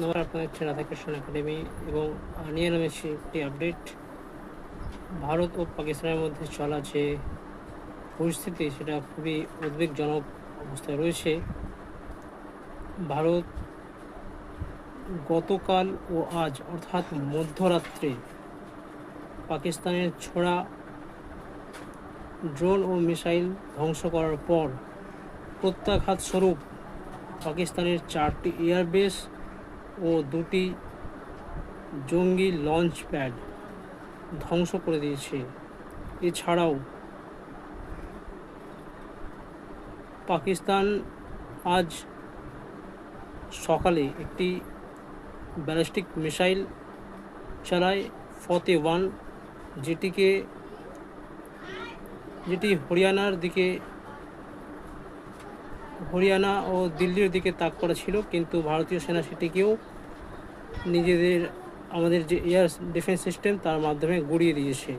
নমস্কার আপনার হচ্ছে রাধাকৃষ্ণ একাডেমি এবং নিয়ে নেমেছি একটি আপডেট। ভারত ও পাকিস্তানের মধ্যে চলা যে পরিস্থিতি, সেটা খুবই উদ্বেগজনক অবস্থায় রয়েছে। ভারত গতকাল ও আজ, অর্থাৎ মধ্যরাত্রে, পাকিস্তানের ছোড়া ড্রোন ও মিসাইল ধ্বংস করার পর প্রত্যাঘাত স্বরূপ পাকিস্তানের চারটি এয়ারবেস ও দুটি জঙ্গি লঞ্চ প্যাড ধ্বংস করে দিয়েছে। এছাড়াও পাকিস্তান আজ সকালে একটি ব্যালিস্টিক মিসাইল চালায় ফতে ওয়ান, যেটিকে যেটি হরিয়ানার দিকে হরিয়ানা ও দিল্লির দিকে তাক করা ছিল, কিন্তু ভারতীয় সেনা সেটিকেও নিজেদের, আমাদের যে এয়ার ডিফেন্স সিস্টেম তার মাধ্যমে গুড়িয়ে দিয়েছে।